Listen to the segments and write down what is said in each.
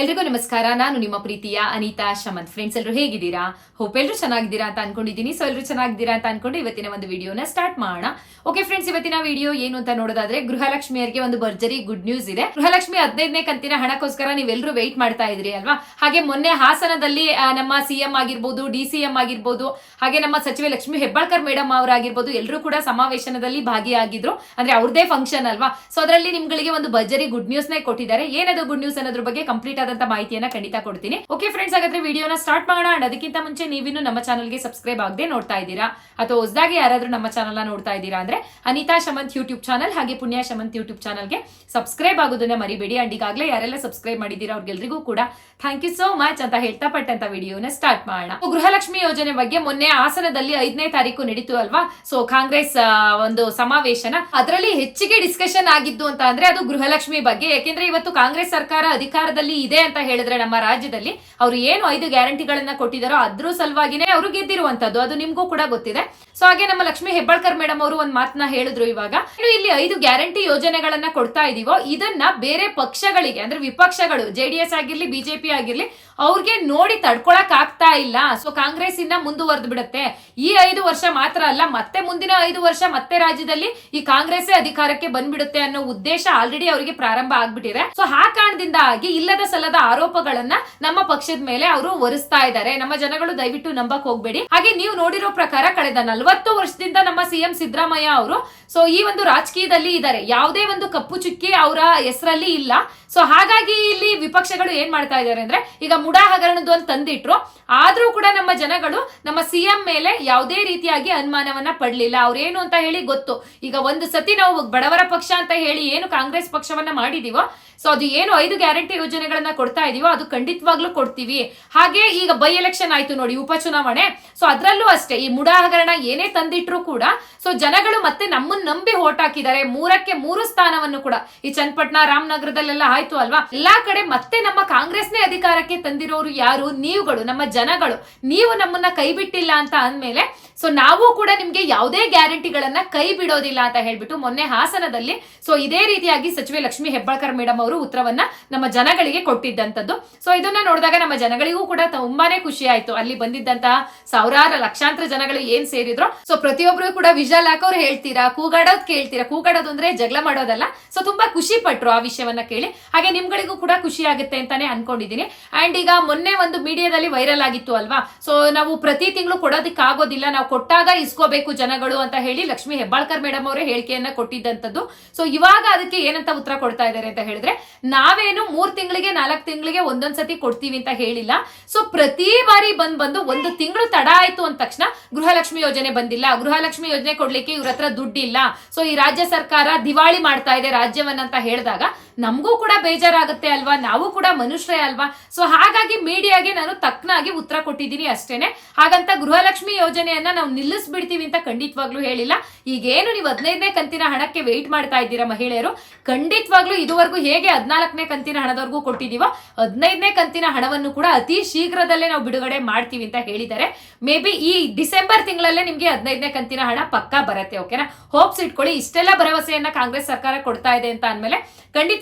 ಎಲ್ರಿಗೂ ನಮಸ್ಕಾರ. ನಾನು ನಿಮ್ಮ ಪ್ರೀತಿಯ ಅನಿತಾ ಶಮಂತ್ ಫ್ರೆಂಡ್ಸ್ ಎಲ್ಲರೂ ಹೇಗಿದ್ದೀರಾ? ಹೋಪ್ ಎಲ್ಲರೂ ಚೆನ್ನಾಗಿದ್ದೀರಾ ಅಂತ ಅನ್ಕೊಂಡಿದ್ದೀನಿ. ಸೊ ಎಲ್ಲರೂ ಚೆನ್ನಾಗಿದ್ದೀರಾ ಅಂತ ಅನ್ಕೊಂಡು ಇವತ್ತಿನ ಒಂದು ವಿಡಿಯೋನ ಸ್ಟಾರ್ಟ್ ಮಾಡೋಣ. ಓಕೆ ಫ್ರೆಂಡ್ಸ್ ಇವತ್ತಿನ ವಿಡಿಯೋ ಏನು ಅಂತ ನೋಡೋದಾದ್ರೆ ಗೃಹಲಕ್ಷ್ಮಿಯರಿಗೆ ಒಂದು ಭರ್ಜರಿ ಗುಡ್ ನ್ಯೂಸ್ ಇದೆ. ಗೃಹಲಕ್ಷ್ಮಿ ಹದಿನೈದನೇ ಕಂತಿನ ಹಣಕ್ಕೋಸ್ಕರ ನೀವೆಲ್ಲರೂ ವೆಯ್ಟ್ ಮಾಡ್ತಾ ಇದ್ರಿ ಅಲ್ವಾ? ಹಾಗೆ ಮೊನ್ನೆ ಹಾಸನದಲ್ಲಿ ನಮ್ಮ ಸಿಎಂ ಆಗಿರ್ಬೋದು ಡಿ ಸಿ ಎಂ ಆಗಿರ್ಬೋದು, ಹಾಗೆ ನಮ್ಮ ಸಚಿವೆ ಲಕ್ಷ್ಮಿ ಹೆಬ್ಬಾಳ್ಕರ್ ಮೇಡಮ್ ಅವರಾಗಿರ್ಬೋದು ಎಲ್ಲರೂ ಕೂಡ ಸಮಾವೇಶನದಲ್ಲಿ ಭಾಗಿಯಾಗಿದ್ರು. ಅಂದ್ರೆ ಅವ್ರದೇ ಫಂಕ್ಷನ್ ಅಲ್ವಾ? ಸೊ ಅದರಲ್ಲಿ ನಿಮ್ಗಳಿಗೆ ಒಂದು ಭರ್ಜರಿ ಗುಡ್ ನ್ಯೂಸ್ ನೇ ಕೊಟ್ಟಿದ್ದಾರೆ. ಏನದು ಗುಡ್ ನ್ಯೂಸ್ ಅನ್ನೋದ್ರ ಬಗ್ಗೆ ಕಂಪ್ಲೀಟ್ ಆದಂತ ಮಾಹಿತಿಯನ್ನ ಖಂಡಿತ ಕೊಡ್ತೀನಿ. ಓಕೆ ಫ್ರೆಂಡ್ಸ್ ಹಾಗಾದ್ರೆ ವಿಡಿಯೋನ ಸ್ಟಾರ್ಟ್ ಮಾಡೋಣ. ಅಂಡ್ ಅದಕ್ಕಿಂತ ಮುಂಚೆ ನೀವಿನ್ನು ನಮ್ಮ ಚಾನಲ್ಗೆ ಸಬ್ಸ್ಕ್ರೈಬ್ ಆಗದೆ ನೋಡ್ತಾ ಇದ್ದೀರಾ? ಅಥವಾ ಹೊಸದಾಗಿ ಯಾರಾದ್ರೂ ನಮ್ಮ ಚಾನಲ್ ನೋಡ್ತಾ ಇದ್ದೀರಾ ಅಂದ್ರೆ ಅನಿತಾ ಶಮಂತ್ ಯೂಟ್ಯೂಬ್ ಚಾನಲ್ ಹಾಗೆ ಪುಣ್ಯ ಶಮಂತ್ ಯೂಟ್ಯೂಬ್ ಚಾನಲ್ಗೆ ಸಬ್ಸ್ಕ್ರೈಬ್ ಆಗೋದನ್ನ ಮರಿಬೇಡಿ. ಅಂಡ್ ಈಗಾಗಲೇ ಯಾರೆಲ್ಲ ಸಬ್ಸ್ಕ್ರೈಬ್ ಮಾಡಿದ್ದೀರಾ ಅವ್ರಿಗೆಲ್ರಿಗೂ ಕೂಡ ಥ್ಯಾಂಕ್ ಯು ಸೋ ಮಚ್ ಅಂತ ಹೇಳ್ತಾ ಪಟ್ಟಂತ ವಿಡಿಯೋನ ಸ್ಟಾರ್ಟ್ ಮಾಡೋಣ. ಗೃಹಲಕ್ಷ್ಮಿ ಯೋಜನೆ ಬಗ್ಗೆ ಮೊನ್ನೆ ಹಾಸನದಲ್ಲಿ ಐದನೇ ತಾರೀಕು ನಡೀತು ಅಲ್ವಾ? ಸೊ ಕಾಂಗ್ರೆಸ್ ಒಂದು ಸಮಾವೇಶನ. ಅದರಲ್ಲಿ ಹೆಚ್ಚಿಗೆ ಡಿಸ್ಕಷನ್ ಆಗಿದ್ದು ಅಂತ ಅಂದ್ರೆ ಅದು ಗೃಹಲಕ್ಷ್ಮಿ ಬಗ್ಗೆ. ಯಾಕೆಂದ್ರೆ ಇವತ್ತು ಕಾಂಗ್ರೆಸ್ ಸರ್ಕಾರ ಅಧಿಕಾರದಲ್ಲಿ ಇದೆ ಅಂತ ಹೇಳಿದ್ರೆ ನಮ್ಮ ರಾಜ್ಯದಲ್ಲಿ ಅವರು ಏನು ಐದು ಗ್ಯಾರಂಟಿಗಳನ್ನ ಕೊಟ್ಟಿದಾರೋ ಅದ್ರ ಸಲುವಾಗಿನೇ ಅವರು ಗೆದ್ದಿರುವಂತದ್ದು. ಅದು ನಿಮ್ಗೂ ಕೂಡ ಗೊತ್ತಿದೆ. ಸೊ ಹಾಗೆ ನಮ್ಮ ಲಕ್ಷ್ಮಿ ಹೆಬ್ಬಾಳ್ಕರ್ ಮೇಡಮ್ ಅವರು ಒಂದ್ ಮಾತನ್ನ ಹೇಳಿದ್ರು ಇವಾಗ. ಇಲ್ಲಿ ಐದು ಗ್ಯಾರಂಟಿ ಯೋಜನೆಗಳನ್ನ ಕೊಡ್ತಾ ಇದೀವೋ, ಇದನ್ನ ಬೇರೆ ಪಕ್ಷಗಳಿಗೆ, ಅಂದ್ರೆ ವಿಪಕ್ಷಗಳು ಜೆಡಿಎಸ್ ಆಗಿರ್ಲಿ ಬಿಜೆಪಿ ಆಗಿರ್ಲಿ ಅವ್ರಿಗೆ ನೋಡಿ ತಡ್ಕೊಳಕ್ ಆಗ್ತಾ ಇಲ್ಲ. ಸೊ ಕಾಂಗ್ರೆಸ್ ಇನ್ನ ಮುಂದುವರೆದು ಬಿಡುತ್ತೆ. ಈ ಐದು ವರ್ಷ ಮಾತ್ರ ಅಲ್ಲ, ಮತ್ತೆ ಮುಂದಿನ ಐದು ವರ್ಷ ಮತ್ತೆ ರಾಜ್ಯದಲ್ಲಿ ಈ ಕಾಂಗ್ರೆಸ್ ಅಧಿಕಾರಕ್ಕೆ ಬಂದ್ಬಿಡುತ್ತೆ ಅನ್ನೋ ಉದ್ದೇಶ ಆಲ್ರೆಡಿ ಅವರಿಗೆ ಪ್ರಾರಂಭ ಆಗ್ಬಿಟ್ಟಿದೆ. ಸೊ ಆ ಕಾರಣದಿಂದ ಆಗಿ ಇಲ್ಲದ ಸಲ್ಲದ ಆರೋಪಗಳನ್ನ ನಮ್ಮ ಪಕ್ಷದ ಮೇಲೆ ಅವರು ಒರೆಸ್ತಾ ಇದ್ದಾರೆ. ನಮ್ಮ ಜನಗಳು ದಯವಿಟ್ಟು ನಂಬಕ್ ಹೋಗ್ಬೇಡಿ. ಹಾಗೆ ನೀವು ನೋಡಿರೋ ಪ್ರಕಾರ ಕಳೆದ ನಲವತ್ತು ವರ್ಷದಿಂದ ನಮ್ಮ ಸಿಎಂ ಸಿದ್ದರಾಮಯ್ಯ ಅವರು ಸೊ ಈ ಒಂದು ರಾಜಕೀಯದಲ್ಲಿ ಇದ್ದಾರೆ. ಯಾವುದೇ ಒಂದು ಕಪ್ಪು ಚುಕ್ಕಿ ಅವರ ಹೆಸರಲ್ಲಿ ಇಲ್ಲ. ಸೊ ಹಾಗಾಗಿ ಇಲ್ಲಿ ವಿಪಕ್ಷಗಳು ಏನ್ ಮಾಡ್ತಾ ಇದ್ದಾರೆ ಅಂದ್ರೆ, ಈಗ ಮುಡಾ ಹಗರಣದ್ದು ಅಂತ ತಂದಿಟ್ರು. ಆದ್ರೂ ಕೂಡ ನಮ್ಮ ಜನಗಳು ನಮ್ಮ ಸಿಎಂ ಮೇಲೆ ಯಾವುದೇ ರೀತಿಯಾಗಿ ಅನುಮಾನವನ್ನ ಪಡ್ಲಿಲ್ಲ. ಅವ್ರೇನು ಅಂತ ಹೇಳಿ ಗೊತ್ತು. ಈಗ ಒಂದು ಸತಿ ನಾವು ಬಡವರ ಪಕ್ಷ ಅಂತ ಹೇಳಿ ಏನು ಕಾಂಗ್ರೆಸ್ ಪಕ್ಷವನ್ನ ಮಾಡಿದೀವೋ, ಸೊ ಅದು ಏನು ಐದು ಗ್ಯಾರಂಟಿ ಯೋಜನೆಗಳನ್ನ ಕೊಡ್ತಾ ಇದೀವೋ, ಅದು ಖಂಡಿತವಾಗ್ಲೂ ಕೊಡ್ತೀವಿ. ಹಾಗೆ ಈಗ ಬೈ ಎಲೆಕ್ಷನ್ ಆಯ್ತು ನೋಡಿ ಉಪಚುನಾವಣೆ ಸೊ ಅದ್ರಲ್ಲೂ ಅಷ್ಟೇ, ಈ ಮುಡಾ ಹಗರಣ ಏನೇ ತಂದಿಟ್ರು ಕೂಡ, ಸೊ ಜನಗಳು ಮತ್ತೆ ನಮ್ಮನ್ನ ನಂಬಿ ಓಟ್ ಹಾಕಿದ್ದಾರೆ. ಮೂರಕ್ಕೆ ಮೂರು ಸ್ಥಾನವನ್ನು ಕೂಡ. ಈ ಚನ್ನಪಟ್ಟಣ, ರಾಮನಗರದಲ್ಲೆಲ್ಲ ಆಯ್ತು ಅಲ್ವಾ? ಎಲ್ಲಾ ಕಡೆ ಮತ್ತೆ ನಮ್ಮ ಕಾಂಗ್ರೆಸ್ನೇ ಅಧಿಕಾರಕ್ಕೆ ತಂದಿರೋರು ಯಾರು? ನೀವುಗಳು, ನಮ್ಮ ಜನಗಳು. ನೀವು ನಮ್ಮನ್ನ ಕೈ ಬಿಟ್ಟಿಲ್ಲ ಅಂತ ಅಂದ್ಮೇಲೆ ಸೊ ನಾವು ಕೂಡ ನಿಮ್ಗೆ ಯಾವುದೇ ಗ್ಯಾರಂಟಿಗಳನ್ನ ಕೈ ಬಿಡೋದಿಲ್ಲ ಅಂತ ಹೇಳ್ಬಿಟ್ಟು ಮೊನ್ನೆ ಹಾಸನದಲ್ಲಿ ಸೊ ಇದೇ ರೀತಿಯಾಗಿ ಸಚಿವೆ ಲಕ್ಷ್ಮಿ ಹೆಬ್ಬಾಳ್ಕರ್ ಮೇಡಮ್ ಅವರು ಉತ್ತರವನ್ನ ನಮ್ಮ ಜನಗಳಿಗೆ ಕೊಟ್ಟಿದ್ದಂಥದ್ದು. ಸೊ ಇದನ್ನ ನೋಡಿದಾಗ ನಮ್ಮ ಜನಗಳಿಗೂ ಕೂಡ ತುಂಬಾನೇ ಖುಷಿ ಆಯ್ತು. ಅಲ್ಲಿ ಬಂದಿದ್ದಂತಹ ಸಾವಿರಾರು ಲಕ್ಷಾಂತರ ಜನಗಳು ಏನ್ ಸೇರಿದ್ರು ಸೊ ಪ್ರತಿಯೊಬ್ರು ಕೂಡ ವಿಜಲ್ ಹಾಕೋರು ಹೇಳ್ತೀರಾ? ಕೂಗಾಡೋದ್ ಕೇಳ್ತೀರಾ? ಕೂಗಾಡೋದು ಅಂದ್ರೆ ಜಗಳ ಮಾಡೋದಲ್ಲ. ಸೊ ತುಂಬಾ ಖುಷಿ ಪಟ್ರು ಆ ವಿಷಯವನ್ನ ಕೇಳಿ. ಹಾಗೆ ನಿಮ್ಗಳಿಗೂ ಕೂಡ ಖುಷಿ ಆಗುತ್ತೆ ಅಂತಾನೆ ಅನ್ಕೊಂಡಿದೀನಿ ಅಂಡ್ ಈಗ ಮೊನ್ನೆ ಒಂದು ಮೀಡಿಯಾದಲ್ಲಿ ವೈರಲ್ ಆಗಿತ್ತು ಅಲ್ವಾ? ಸೊ ನಾವು ಪ್ರತಿ ತಿಂಗಳು ಕೊಡೋದಕ್ಕೆ ಆಗೋದಿಲ್ಲ ನಾವು ಕೊಟ್ಟಾಗ ಇಸ್ಕೋಬೇಕು ಜನಗಳು ಅಂತ ಹೇಳಿ ಲಕ್ಷ್ಮಿ ಹೆಬ್ಬಾಳ್ಕರ್ ಮೇಡಮ್ ಅವರೇ ಹೇಳಿಕೆಯನ್ನ ಕೊಟ್ಟಿದ್ದಂಥದ್ದು. ಸೊ ಇವಾಗ ಅದಕ್ಕೆ ಏನಂತ ಉತ್ತರ ಕೊಡ್ತಾ ಇದ್ದಾರೆ ಅಂತ ಹೇಳಿದ್ರೆ, ನಾವೇನು ಮೂರ್ ತಿಂಗಳಿಗೆ, ನಾಲ್ಕು ತಿಂಗಳಿಗೆ ಒಂದೊಂದ್ಸತಿ ಕೊಡ್ತೀವಿ ಅಂತ ಹೇಳಿಲ್ಲ. ಸೊ ಪ್ರತಿ ಬಾರಿ ಬಂದ್ ಬಂದು ಒಂದು ತಿಂಗಳು ತಡ ಆಯ್ತು ಅಂದ ತಕ್ಷಣ ಗೃಹಲಕ್ಷ್ಮಿ ಯೋಜನೆ ಬಂದಿಲ್ಲ. ಗೃಹಲಕ್ಷ್ಮಿ ಯೋಜನೆ ಕೊಡ್ಲಿಕ್ಕೆ ಇವ್ರ ಹತ್ರ ದುಡ್ಡಿಲ್ಲ. ಸೊ ಈ ರಾಜ್ಯ ಸರ್ಕಾರ ದಿವಾಳಿ ಮಾಡ್ತಾ ಇದೆ ರಾಜ್ಯವನ್ನಂತ ಹೇಳಿದಾಗ ನಮಗೂ ಕೂಡ ಬೇಜಾರಾಗುತ್ತೆ ಅಲ್ವಾ? ನಾವು ಕೂಡ ಮನುಷ್ಯರೇ ಅಲ್ವಾ? ಸೊ ಹಾಗಾಗಿ ಮೀಡಿಯಾಗೆ ನಾನು ತಕ್ಕನಾಗಿ ಉತ್ತರ ಕೊಟ್ಟಿದ್ದೀನಿ ಅಷ್ಟೇನೆ. ಹಾಗಂತ ಗೃಹಲಕ್ಷ್ಮಿ ಯೋಜನೆಯನ್ನ ನಾವು ನಿಲ್ಲಿಸ್ಬಿಡ್ತೀವಿ ಅಂತ ಖಂಡಿತವಾಗ್ಲೂ ಹೇಳಿಲ್ಲ. ಈಗೇನು ನೀವು ಹದಿನೈದನೇ ಕಂತಿನ ಹಣಕ್ಕೆ ವೆಯ್ಟ್ ಮಾಡ್ತಾ ಇದ್ದೀರಾ ಮಹಿಳೆಯರು? ಖಂಡಿತವಾಗ್ಲೂ ಇದುವರೆಗೂ ಹೇಗೆ ಹದಿನಾಲ್ಕನೇ ಕಂತಿನ ಹಣದವರೆಗೂ ಕೊಟ್ಟಿದೀವೋ ಹದಿನೈದನೇ ಕಂತಿನ ಹಣವನ್ನು ಕೂಡ ಅತಿ ಶೀಘ್ರದಲ್ಲೇ ನಾವು ಬಿಡುಗಡೆ ಮಾಡ್ತೀವಿ ಅಂತ ಹೇಳಿದ್ದಾರೆ. ಮೇ ಬಿ ಈ ಡಿಸೆಂಬರ್ ತಿಂಗಳಲ್ಲೇ ನಿಮಗೆ ಹದಿನೈದನೇ ಕಂತಿನ ಹಣ ಪಕ್ಕಾ ಬರುತ್ತೆ ಓಕೆನಾ ಹೋಪ್ಸ್ ಇಟ್ಕೊಳ್ಳಿ, ಇಷ್ಟೆಲ್ಲ ಭರವಸೆಯನ್ನ ಕಾಂಗ್ರೆಸ್ ಸರ್ಕಾರ ಕೊಡ್ತಾ ಇದೆ ಅಂತ ಅಂದ್ಮೇಲೆ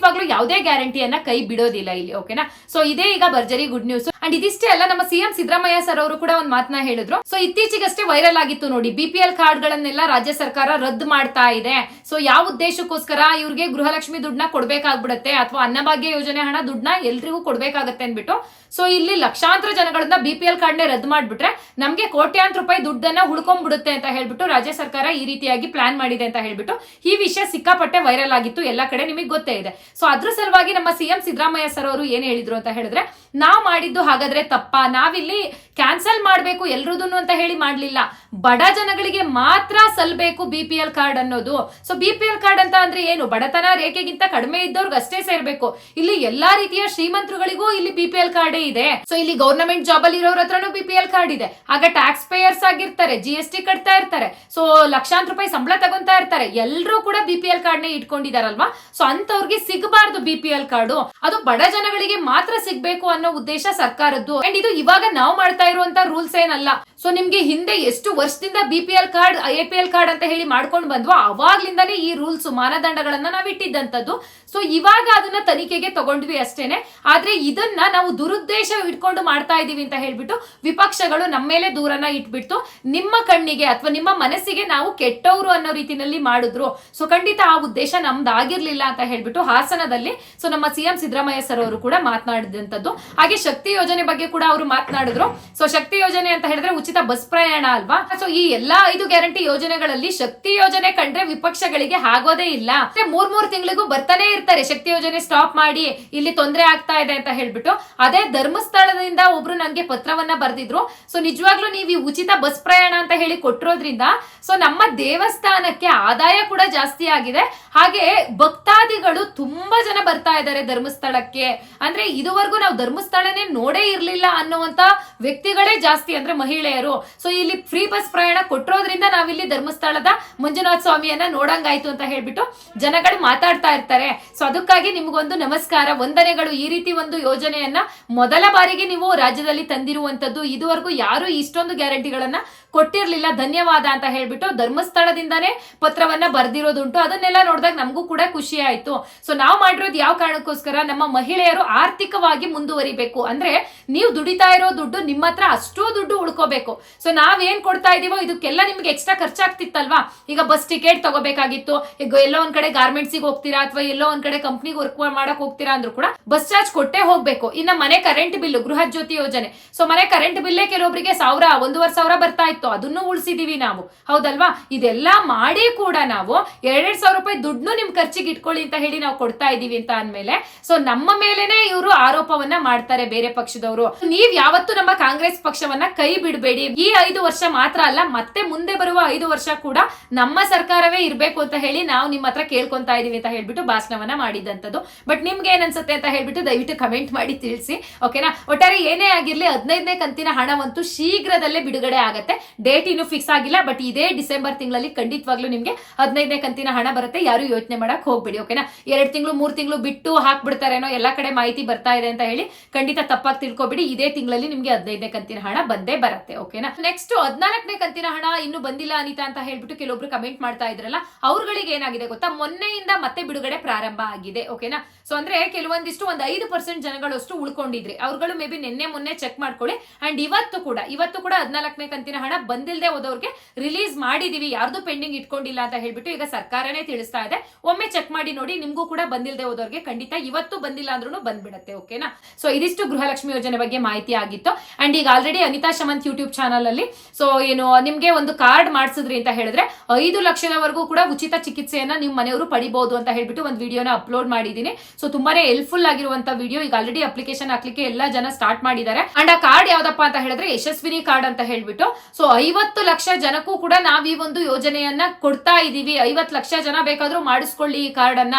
ಖಂಡಿತವಾಗ್ಲೂ ಯಾವುದೇ ಗ್ಯಾರಂಟಿಯನ್ನ ಕೈ ಬಿಡೋದಿಲ್ಲ ಇಲ್ಲಿ ಓಕೆನಾ ಸೊ ಇದೇ ಈಗ ಭರ್ಜರಿ ಗುಡ್ ನ್ಯೂಸ್ ಅಂಡ್ ಇದಿಷ್ಟೇ ಅಲ್ಲ, ನಮ್ಮ ಸಿಎಂ ಸಿದ್ದರಾಮಯ್ಯ ಸರ್ ಅವರು ಕೂಡ ಒಂದು ಮಾತನ್ನ ಹೇಳಿದ್ರು. ಸೊ ಇತ್ತೀಚೆಗಷ್ಟೇ ವೈರಲ್ ಆಗಿತ್ತು ನೋಡಿ ಬಿ ಪಿ ಕಾರ್ಡ್ ಗಳನ್ನೆಲ್ಲ ರಾಜ್ಯ ಸರ್ಕಾರ ರದ್ದು ಮಾಡ್ತಾ ಇದೆ. ಸೊ ಯಾವ ಉದ್ದೇಶಕ್ಕೋಸ್ಕರ ಇವ್ರಿಗೆ ಗೃಹಲಕ್ಷ್ಮಿ ದುಡ್ಡನ್ನ ಕೊಡ್ಬೇಕಾಗ್ಬಿಡತ್ತೆ ಅಥವಾ ಅನ್ನಭಾಗ್ಯ ಯೋಜನೆ ಹಣ ದುಡ್ಡನ್ನ ಎಲ್ರಿಗೂ ಕೊಡ್ಬೇಕಾಗತ್ತೆ ಅನ್ಬಿಟ್ಟು ಸೊ ಇಲ್ಲಿ ಲಕ್ಷಾಂತರ ಜನಗಳನ್ನ ಬಿ ಪಿ ಎಲ್ ಕಾರ್ಡ್ನೇ ರದ್ದು ಮಾಡ್ಬಿಟ್ರೆ ನಮ್ಗೆ ಕೋಟ್ಯಾಂತರ ರೂಪಾಯಿ ದುಡ್ಡನ್ನ ಹುಡ್ಕೊಂಡ್ಬಿಡುತ್ತೆ ಅಂತ ಹೇಳ್ಬಿಟ್ಟು ರಾಜ್ಯ ಸರ್ಕಾರ ಈ ರೀತಿಯಾಗಿ ಪ್ಲಾನ್ ಮಾಡಿದೆ ಅಂತ ಹೇಳ್ಬಿಟ್ಟು ಈ ವಿಷಯ ಸಿಕ್ಕಾಪಟ್ಟೆ ವೈರಲ್ ಆಗಿತ್ತು. ಎಲ್ಲ ಕಡೆ ನಿಮಗೆ ಗೊತ್ತೇ ಇದೆ. ಸೊ ಅದ್ರ ಸಲುವಾಗಿ ನಮ್ಮ ಸಿಎಂ ಸಿದ್ದರಾಮಯ್ಯ ಸರ್ ಅವರು ಏನ್ ಹೇಳಿದ್ರು ಅಂತ ಹೇಳಿದ್ರೆ, ನಾವ್ ಮಾಡಿದ್ದು ಹಾಗಾದ್ರೆ ತಪ್ಪ. ನಾವಿಲ್ಲಿ ಕ್ಯಾನ್ಸಲ್ ಮಾಡ್ಬೇಕು ಎಲ್ರದನ್ನು ಅಂತ ಹೇಳಿ ಮಾಡ್ಲಿಲ್ಲ. ಬಡ ಜನಗಳಿಗೆ ಮಾತ್ರ ಸಲ್ಬೇಕು ಬಿ ಪಿ ಎಲ್ ಕಾರ್ಡ್ ಅನ್ನೋದು. So B P L card ಅಂತ ಅಂದ್ರೆ ಏನು? ಬಡತನ ರೇಖೆಗಿಂತ ಕಡಿಮೆ ಇದ್ದವ್ರಿಗೆ ಅಷ್ಟೇ ಸೇರ್ಬೇಕು. ಇಲ್ಲಿ ಎಲ್ಲಾ ರೀತಿಯ ಶ್ರೀಮಂತರುಗಳಿಗೂ ಇಲ್ಲಿ ಬಿ ಪಿ ಎಲ್ ಕಾರ್ಡೇ ಇದೆ. ಸೊ ಇಲ್ಲಿ ಗೌರ್ನಮೆಂಟ್ ಜಾಬ್ ಅಲ್ಲಿ ಇರೋರ ಹತ್ರನೂ ಬಿ ಪಿ ಎಲ್ ಕಾರ್ಡ್ ಇದೆ. ಆಗ ಟ್ಯಾಕ್ಸ್ ಪೇಯರ್ಸ್ ಆಗಿರ್ತಾರೆ ಜಿ ಎಸ್ ಟಿ ಕಟ್ತಾ ಇರ್ತಾರೆ. ಸೊ ಲಕ್ಷಾಂತರ ರೂಪಾಯಿ ಸಂಬಳ ತಗೊಂತಾ ಇರ್ತಾರೆ. ಎಲ್ಲರೂ ಕೂಡ ಬಿ ಪಿ ಎಲ್ ಕಾರ್ಡ್ ನೇ ಇಟ್ಕೊಂಡಿದಾರಲ್ವಾ? ಸೊ ಅಂತವ್ರಿಗೆ ಸಿಗ್ ಸಿಗಬಾರ್ದು ಬಿ ಪಿ ಎಲ್ ಕಾರ್ಡು. ಅದು ಬಡ ಜನಗಳಿಗೆ ಮಾತ್ರ ಸಿಗ್ಬೇಕು ಅನ್ನೋ ಉದ್ದೇಶ ಸರ್ಕಾರದ್ದು. ಅಂಡ್ ಇದು ಇವಾಗ ನಾವು ಮಾಡ್ತಾ ಇರುವಂತ ರೂಲ್ಸ್ ಏನಲ್ಲ. ಸೊ ನಿಮ್ಗೆ ಹಿಂದೆ ಎಷ್ಟು ವರ್ಷದಿಂದ B P L card A P L card ಅಂತ ಹೇಳಿ ಮಾಡ್ಕೊಂಡು ಬಂದ್ವೋ, ಅವಾಗ್ಲಿಂದಾನೇ ಈ ರೂಲ್ಸ್, ಮಾನದಂಡಗಳನ್ನ ನಾವು ಇಟ್ಟಿದ್ದಂಥದ್ದು. ಸೊ ಇವಾಗ ಅದನ್ನ ತನಿಖೆಗೆ ತಗೊಂಡ್ವಿ ಅಷ್ಟೇನೆ. ಆದ್ರೆ ಇದನ್ನ ನಾವು ದುರುದ್ದೇಶ ಇಟ್ಕೊಂಡು ಮಾಡ್ತಾ ಇದೀವಿ ಅಂತ ಹೇಳ್ಬಿಟ್ಟು ವಿಪಕ್ಷಗಳು ನಮ್ಮ ಮೇಲೆ ದೂರನ ಇಟ್ಬಿಟ್ಟು ನಿಮ್ಮ ಕಣ್ಣಿಗೆ ಅಥವಾ ನಿಮ್ಮ ಮನಸ್ಸಿಗೆ ನಾವು ಕೆಟ್ಟವರು ಅನ್ನೋ ರೀತಿಯಲ್ಲಿ ಮಾಡಿದ್ರು. ಸೊ ಖಂಡಿತ ಆ ಉದ್ದೇಶ ನಮ್ದಾಗಿರ್ಲಿಲ್ಲ ಅಂತ ಹೇಳ್ಬಿಟ್ಟು ಹಾಸನದಲ್ಲಿ. ಸೊ ನಮ್ಮ ಸಿಎಂ ಸಿದ್ದರಾಮಯ್ಯ ಸರ್ ಅವರು ಕೂಡ ಮಾತನಾಡಿದಂಥದ್ದು. ಹಾಗೆ ಶಕ್ತಿ ಯೋಜನೆ ಬಗ್ಗೆ ಕೂಡ ಅವರು ಮಾತನಾಡಿದ್ರು. ಸೊ ಶಕ್ತಿ ಯೋಜನೆ ಅಂತ ಹೇಳಿದ್ರೆ ಉಚಿತ ಬಸ್ ಪ್ರಯಾಣ ಅಲ್ವಾ? ಸೊ ಈ ಎಲ್ಲಾ ಐದು ಗ್ಯಾರಂಟಿ ಯೋಜನೆಗಳಲ್ಲಿ ಶಕ್ತಿ ಯೋಜನೆ ಕಂಡ್ರೆ ವಿಪಕ್ಷಗಳಿಗೆ ಆಗೋದೇ ಇಲ್ಲ. ಮೂರ್ ಮೂರ್ ತಿಂಗಳಿಗೂ ಬರ್ತಾನೆ ಇರ್ತಾರೆ. ಶಕ್ತಿ ಯೋಜನೆ ಸ್ಟಾಪ್ ಮಾಡಿ ಇಲ್ಲಿ ತೊಂದರೆ ಆಗ್ತಾ ಇದೆ ಅಂತ ಹೇಳ್ಬಿಟ್ಟು. ಅದೇ ಧರ್ಮಸ್ಥಳದಿಂದ ಒಬ್ರು ನಂಗೆ ಪತ್ರವನ್ನ ಬರೆದಿದ್ರು. ಸೊ ನಿಜವಾಗ್ಲೂ ನೀವು ಈ ಉಚಿತ ಬಸ್ ಪ್ರಯಾಣ ಅಂತ ಹೇಳಿ ಕೊಟ್ಟಿರೋದ್ರಿಂದ ಸೊ ನಮ್ಮ ದೇವಸ್ಥಾನಕ್ಕೆ ಆದಾಯ ಕೂಡ ಜಾಸ್ತಿ ಆಗಿದೆ. ಹಾಗೆ ಭಕ್ತಾದಿಗಳು ತುಂಬಾ ಜನ ಬರ್ತಾ ಇದ್ದಾರೆ ಧರ್ಮಸ್ಥಳಕ್ಕೆ. ಅಂದ್ರೆ ಇದುವರೆಗೂ ನಾವು ಧರ್ಮಸ್ಥಳನೇ ನೋಡೇ ಇರ್ಲಿಲ್ಲ ಅನ್ನುವಂತ ವ್ಯಕ್ತಿಗಳೇ ಜಾಸ್ತಿ ಅಂದ್ರೆ ಮಹಿಳೆಯರು. ಸೊ ಇಲ್ಲಿ ಫ್ರೀ ಬಸ್ ಪ್ರಯಾಣ ಕೊಟ್ಟಿರೋದ್ರಿಂದ ನಾವಿಲ್ಲಿ ಧರ್ಮಸ್ಥಳದ ಮಂಜುನಾಥ ಸ್ವಾಮಿಯನ್ನ ನೋಡಂಗಾಯ್ತು ಅಂತ ಹೇಳ್ಬಿಟ್ಟು ಜನಗಳು ಮಾತಾಡ್ತಾ ಇರ್ತಾರೆ. ಸೊ ಅದಕ್ಕಾಗಿ ನಿಮಗೊಂದು ನಮಸ್ಕಾರ. ವಂದನೆಗಳು. ಈ ರೀತಿ ಒಂದು ಯೋಜನೆಯನ್ನ ಮೊದಲ ಬಾರಿಗೆ ನೀವು ರಾಜ್ಯದಲ್ಲಿ ತಂದಿರುವಂತದ್ದು ಇದುವರೆಗೂ ಯಾರು ಇಷ್ಟೊಂದು ಗ್ಯಾರಂಟಿಗಳನ್ನ ಕೊಟ್ಟಿರ್ಲಿಲ್ಲ. ಧನ್ಯವಾದ ಅಂತ ಹೇಳ್ಬಿಟ್ಟು ಧರ್ಮಸ್ಥಳದಿಂದಾನೇ ಪತ್ರವನ್ನ ಬರ್ದಿರೋದುಂಟು. ಅದನ್ನೆಲ್ಲ ನೋಡಿದಾಗ ನಮಗೂ ಕೂಡ ಖುಷಿ ಆಯ್ತು. ಸೊ ನಾವು ಮಾಡಿರೋದು ಯಾವ ಕಾರಣಕ್ಕೋಸ್ಕರ ನಮ್ಮ ಮಹಿಳೆಯರು ಆರ್ಥಿಕವಾಗಿ ಮುಂದುವರಿಬೇಕು? ಅಂದ್ರೆ ನೀವು ದುಡಿತಾ ಇರೋ ದುಡ್ಡು ನಿಮ್ಮ ಹತ್ರ ಅಷ್ಟೋ ದುಡ್ಡು ಉಳ್ಕೋಬೇಕು. ಸೊ ನಾವೇನ್ ಕೊಡ್ತಾ ಇದೀವೋ, ಇದಕ್ಕೆಲ್ಲ ನಿಮ್ಗೆ ಎಕ್ಸ್ಟ್ರಾ ಖರ್ಚಾಗ್ತಿತ್ತಲ್ವಾ? ಈಗ ಬಸ್ ಟಿಕೆಟ್ ತಗೋಬೇಕಾಗಿತ್ತು. ಈಗ ಎಲ್ಲೋ ಒಂದ್ ಕಡೆ ಗಾರ್ಮೆಂಟ್ಸಿಗೆ ಹೋಗ್ತೀರಾ ಅಥವಾ ಎಲ್ಲೋ ಒಂದ್ ಕಡೆ ಕಂಪ್ನಿಗೆ ವರ್ಕ್ ಮಾಡಕ್ ಹೋಗ್ತೀರಾ ಅಂದ್ರೂ ಕೂಡ ಬಸ್ ಚಾರ್ಜ್ ಕೊಟ್ಟೆ ಹೋಗ್ಬೇಕು. ಇನ್ನ ಮನೆ ಕರೆಂಟ್ ಬಿಲ್ ಗೃಹ ಜ್ಯೋತಿ ಯೋಜನೆ. ಸೊ ಮನೆ ಕರೆಂಟ್ ಬಿಲ್ಲೇ ಕೆಲವೊಬ್ಬರಿಗೆ ಸಾವಿರ, ಒಂದೂವರೆ ಸಾವಿರ ಬರ್ತಾ ಇತ್ತು. ಅದನ್ನು ಉಳಿಸಿದೀವಿ ನಾವು. ಹೌದಲ್ವಾ? ಇದೆಲ್ಲ ಮಾಡಿ ಕೂಡ ನಾವು ಎರಡೆರಡು ಸಾವಿರ ರೂಪಾಯಿ ದುಡ್ಡು ನಿಮ್ ಖರ್ಚಿಗೆ ಇಟ್ಕೊಳ್ಳಿ ಅಂತ ಹೇಳಿ ನಾವು ಕೊಡ್ತಾ ಇದೀವಿ ಅಂತ ಅಂದ್ಮೇಲೆ ಸೊ ನಮ್ಮ ಮೇಲೆನೆ ಇವರು ಆರೋಪವನ್ನ ಮಾಡ್ತಾರೆ ಬೇರೆ ಪಕ್ಷದವರು. ನೀವ್ ಯಾವತ್ತು ನಮ್ಮ ಕಾಂಗ್ರೆಸ್ ಪಕ್ಷವನ್ನ ಕೈ ಬಿಡಬೇಡಿ. ಈ ಐದು ವರ್ಷ ಮಾತ್ರ ಅಲ್ಲ, ಮತ್ತೆ ಮುಂದೆ ಬರುವ ಐದು ವರ್ಷ ಕೂಡ ನಮ್ಮ ಸರ್ಕಾರವೇ ಇರಬೇಕು ಅಂತ ಹೇಳಿ ನಾವು ನಿಮ್ಮ ಹತ್ರ ಕೇಳ್ಕೊಂತಾ ಇದೀವಿ ಅಂತ ಹೇಳ್ಬಿಟ್ಟು ಭಾಷಣವನ್ನ ಮಾಡಿದಂತದ್ದು ಬಟ್ ನಿಮ್ಗೆ ಏನ್ ಅನ್ಸುತ್ತೆ ಅಂತ ಹೇಳ್ಬಿಟ್ಟು ದಯವಿಟ್ಟು ಕಮೆಂಟ್ ಮಾಡಿ ತಿಳಿಸಿ ಓಕೆನಾ ಒಟ್ಟಾರೆ ಏನೇ ಆಗಿರ್ಲಿ ಹದಿನೈದನೇ ಕಂತಿನ ಹಣವಂತೂ ಶೀಘ್ರದಲ್ಲೇ ಬಿಡುಗಡೆ ಆಗುತ್ತೆ. ಡೇಟ್ ಇನ್ನು ಫಿಕ್ಸ್ ಆಗಿಲ್ಲ ಬಟ್ ಇದೇ ಡಿಸೆಂಬರ್ ತಿಂಗಳಲ್ಲಿ ಖಂಡಿತವಾಗ್ಲೂ ನಿಮ್ಗೆ ಹದಿನೈದನೇ ಕಂತಿನ ಹಣ ಬರುತ್ತೆ. ಯಾರು ಯೋಚನೆ ಮಾಡಕ್ ಹೋಗ್ಬೇಡಿ ಓಕೆನಾ ಎರಡು ತಿಂಗಳು ಮೂರ್ ತಿಂಗಳು ಬಿಟ್ಟು ಹಾಕ್ಬಿಡ್ತಾರೇನೋ ಎಲ್ಲ ಕಡೆ ಮಾಹಿತಿ ಬರ್ತಾ ಇದೆ ಅಂತ ಹೇಳಿ ಖಂಡಿತ ತಪ್ಪಾಗಿ ತಿಳ್ಕೊಬಿಡಿ. ಇದೇ ತಿಂಗಳಲ್ಲಿ ನಿಮ್ಗೆ ಹದಿನೈದನೇ ಕಂತಿನ ಹಣ ಬಂದೇ ಬರುತ್ತೆ ಓಕೆನಾ ನೆಕ್ಸ್ಟ್ ಹದಿನಾಲ್ಕನೇ ಕಂತಿನ ಹಣ ಇನ್ನು ಬಂದಿಲ್ಲ ಅನಿತಾ ಅಂತ ಹೇಳ್ಬಿಟ್ಟು ಕೆಲವೊಬ್ರು ಕಮೆಂಟ್ ಮಾಡ್ತಾ ಇದ್ರಲ್ಲ, ಅವ್ರಗಳಿಗೆ ಏನಾಗಿದೆ ಗೊತ್ತಾ? ಮೊನ್ನೆಯಿಂದ ಮತ್ತೆ ಬಿಡುಗಡೆ ಪ್ರಾರಂಭ ಆಗಿದೆ ಓಕೆನಾ ಸೊ ಅಂದ್ರೆ ಕೆಲವೊಂದಿಷ್ಟು ಒಂದು ಐದು ಪರ್ಸೆಂಟ್ ಜನಗಳಷ್ಟು ಉಳ್ಕೊಂಡಿದ್ರಿ. ಅವ್ರುಗಳು ಮೇ ಬಿ ನಿನ್ನೆ, ಮೊನ್ನೆ ಚೆಕ್ ಮಾಡ್ಕೊಳ್ಳಿ. ಅಂಡ್ ಇವತ್ತು ಕೂಡ ಇವತ್ತು ಕೂಡ ಹದಿನಾಲ್ಕನೇ ಕಂತಿನ ಹಣ ಬಂದಿಲ್ಲದೆ ಹೋದವ್ರಿಗೆ ರಿಲೀಸ್ ಮಾಡಿದೀವಿ. ಯಾರ್ದು ಪೆಂಡಿಂಗ್ ಇಟ್ಕೊಂಡಿಲ್ಲ ಅಂತ ಹೇಳ್ಬಿಟ್ಟು ಈಗ ಸರ್ಕಾರನೇ ತಿಳಿಸ್ತಾ ಇದೆ. ಒಮ್ಮೆ ಚೆಕ್ ಮಾಡಿ ನೋಡಿ, ನಿಮ್ಗೂ ಕೂಡ ಬಂದಿಲ್ಲದೆ ಹೋದವ್ರಿಗೆ ಖಂಡಿತ ಇವತ್ತು ಬಂದಿಲ್ಲ ಅಂದ್ರೂ ಬಂದ್ಬಿಡತ್ತೆ, ಓಕೆನಾ? ಸೊ ಇದಿಷ್ಟು ಗೃಹಲಕ್ಷ್ಮಿ ಯೋಜನೆ ಬಗ್ಗೆ ಮಾಹಿತಿ ಆಗಿತ್ತು. ಅಂಡ್ ಈಗ already Anita Shamanth YouTube channel ಅಲ್ಲಿ ಸೊ ಏನು, ನಿಮ್ಗೆ ಒಂದು ಕಾರ್ಡ್ ಮಾಡಿಸಿದ್ರಿ ಅಂತ ಹೇಳಿದ್ರೆ, ಐದು ಲಕ್ಷದವರೆಗೂ ಕೂಡ ಉಚಿತ ಚಿಕಿತ್ಸೆಯನ್ನ ನಿಮ್ಮ ಮನೆಯವರು ಪಡಿಬಹುದು ಅಂತ ಹೇಳ್ಬಿಟ್ಟು ಒಂದು ವಿಡಿಯೋನ ಅಪ್ಲೋಡ್ ಮಾಡಿದೀನಿ ಸೊ ತುಂಬಾನೇ ಹೆಲ್ಪ್ಫುಲ್ ಆಗಿರುವಂತ ವಿಡಿಯೋ ಈಗ ಆಲ್ರೆಡಿ ಅಪ್ಲಿಕೇಶನ್ ಹಾಕ್ಲಿಕ್ಕೆ ಎಲ್ಲ ಜನ ಸ್ಟಾರ್ಟ್ ಮಾಡಿದ್ದಾರೆ. ಅಂಡ್ ಆ ಕಾರ್ಡ್ ಯಾವ್ದಪ್ಪ ಅಂತ ಹೇಳಿದ್ರೆ, ಯಶಸ್ವಿನಿ ಕಾರ್ಡ್ ಅಂತ ಹೇಳ್ಬಿಟ್ಟು. ಸೊ ಐವತ್ತು ಲಕ್ಷ ಜನಕ್ಕೂ ಕೂಡ ನಾವ್ ಈ ಒಂದು ಯೋಜನೆಯನ್ನ ಕೊಡ್ತಾ ಇದೀವಿ. ಐವತ್ತು ಲಕ್ಷ ಜನ ಬೇಕಾದ್ರೂ ಮಾಡಿಸ್ಕೊಳ್ಳಿ ಈ ಕಾರ್ಡ್ ಅನ್ನ.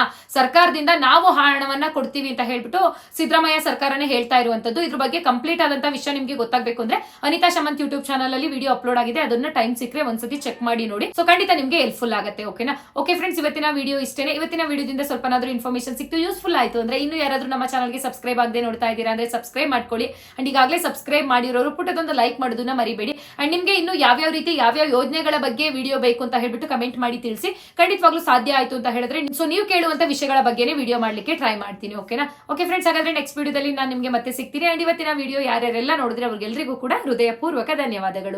ಸರ್ಕಾರದಿಂದ ನಾವು ಹಣವನ್ನ ಕೊಡ್ತೀವಿ ಅಂತ ಹೇಳ್ಬಿಟ್ಟು ಸಿದ್ದರಾಮಯ್ಯ ಸರ್ಕಾರನೇ ಹೇಳ್ತಾ ಇರುವಂತದ್ದು. ಇದ್ರ ಬಗ್ಗೆ ಕಂಪ್ಲೀಟ್ ಆದಂತ ವಿಷಯ ನಿಮ್ಗೆ ಗೊತ್ತಾಗಬೇಕು ಅಂದ್ರೆ ಅನಿತಾ ಶಮಂತ್ ಯೂಟ್ಯೂಬ್ ಚಾನಲ್ ಅಲ್ಲಿ ವಿಡಿಯೋ ಅಪ್ಲೋಡ್ ಆಗಿದೆ. ಅದನ್ನ ಟೈಮ್ ಸಿಕ್ಕರೆ ಒಂದ್ಸತಿ ಚೆಕ್ ಮಾಡಿ ನೋಡಿ. ಸೊ ಖಂಡಿತ ನಿಮ್ಗೆ ಹೆಲ್ಪ್ಫುಲ್ ಆಗುತ್ತೆ ಓಕೆನಾ ಓಕೆ ಫ್ರೆಂಡ್ಸ್ ಇವತ್ತಿನ ವಿಡಿಯೋ ಇಷ್ಟೇನೆ. ಇವತ್ತಿನ ವಿಡಿಯೋದಿಂದ ಸ್ವಲ್ಪನಾದ್ರೂ ಇನ್ಫಾರ್ಮೇಶನ್ ಸಿಕ್ತು ಯೂಸ್ಫುಲ್ ಆಯ್ತು ಅಂದ್ರೆ ಇನ್ನು ಯಾರಾದ್ರೂ ನಮ್ಮ ಚಾನಲ್ಗೆ ಸಬ್ಸ್ಕ್ರೈಬ್ ಆಗದೆ ನೋಡ್ತಾ ಇದ್ದೀರಾ ಅಂದ್ರೆ ಸಬ್ಸ್ಕ್ರೈಬ್ ಮಾಡ್ಕೊಳ್ಳಿ. ಅಂಡ್ ಈಗಾಗಲೇ ಸಬ್ಸ್ಕ್ರೈಬ್ ಮಾಡಿರೋರು ಪುಟ್ಟದೊಂದು ಲೈಕ್ ಮಾಡೋದನ್ನ ಮರಿಬೇಡಿ. ಅಂಡ್ ನಿಮ್ಗೆ ಇನ್ನು ಯಾವ್ಯಾವ ರೀತಿ, ಯಾವ್ಯಾವ ಯೋಜನೆಗಳ ಬಗ್ಗೆ ವಿಡಿಯೋ ಬೇಕು ಅಂತ ಹೇಳ್ಬಿಟ್ಟು ಕಮೆಂಟ್ ಮಾಡಿ ತಿಳಿಸಿ. ಖಂಡಿತವಾಗ್ಲೂ ಸಾಧ್ಯ ಆಯ್ತು ಅಂತ ಹೇಳಿದ್ರೆ ಸೊ ನೀವು ಕೇಳುವಂತ ವಿಷಯಗಳ ಬಗ್ಗೆನೇ ವಿಡಿಯೋ ಮಾಡಲಿಕ್ಕೆ ಟ್ರೈ ಮಾಡ್ತೀನಿ ಓಕೆನಾ ಓಕೆ ಫ್ರೆಂಡ್ಸ್ ಹಾಗಾದ್ರೆ ನೆಕ್ಸ್ಟ್ ವಿಡಿಯೋದಲ್ಲಿ ನಾನು ನಿಮಗೆ ಮತ್ತೆ ಸಿಗ್ತೀನಿ. ಅಂಡ್ ಇವತ್ತಿನ ವಿಡಿಯೋ ಯಾರ್ಯಾರೆಲ್ಲ ನೋಡಿದ್ರೆ ಅವ್ರಿಗೆಲ್ಲರಿಗೂ ಕೂಡ ಹೃದಯಪೂರ್ವಕ ಧನ್ಯವಾದಗಳು.